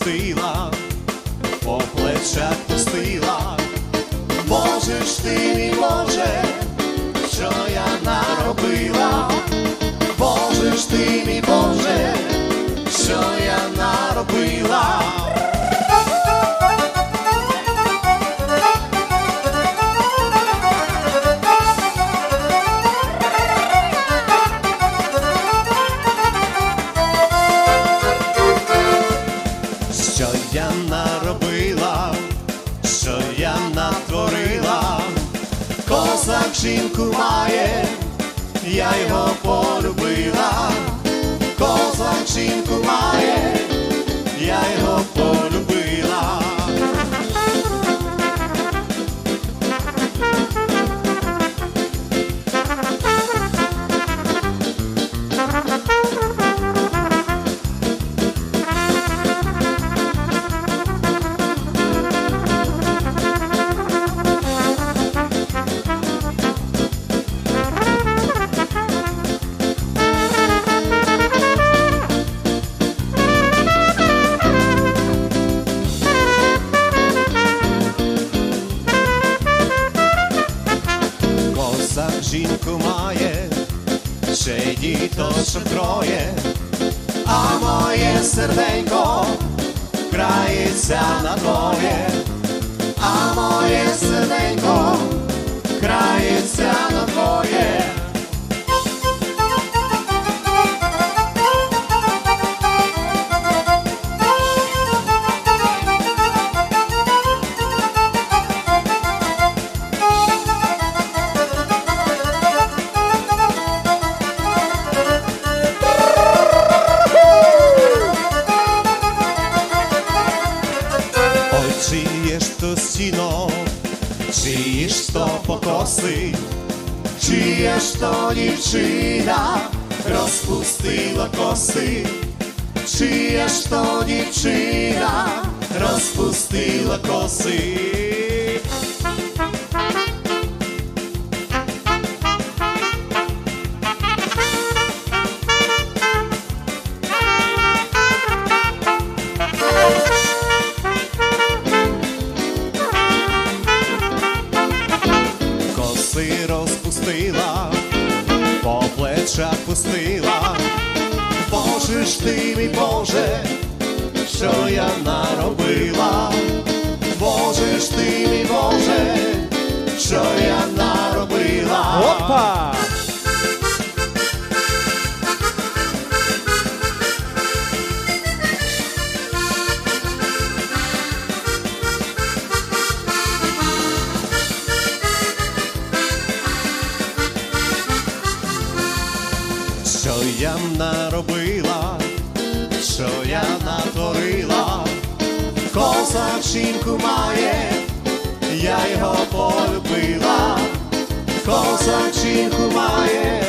пустила, по плечах пустила. Боже ж ти мій Боже, що я наробила, Боже ж ти Що я наробила, що я натворила, козак жінку має, я його полюбила, козак жінку має, я його жінку має, ще й діточок троє, а моє серденько крається на двоє, а моє серденько чиєш то покоси, чиєш то дівчина розпустила коси, чиєш то дівчина розпустила коси. Розпустила, по плечах пустила. Боже ж ти мій Боже, що я наробила, Боже ж ти Що я наробила, що я натворила, козачинку має, я його полюбила, козачинку має,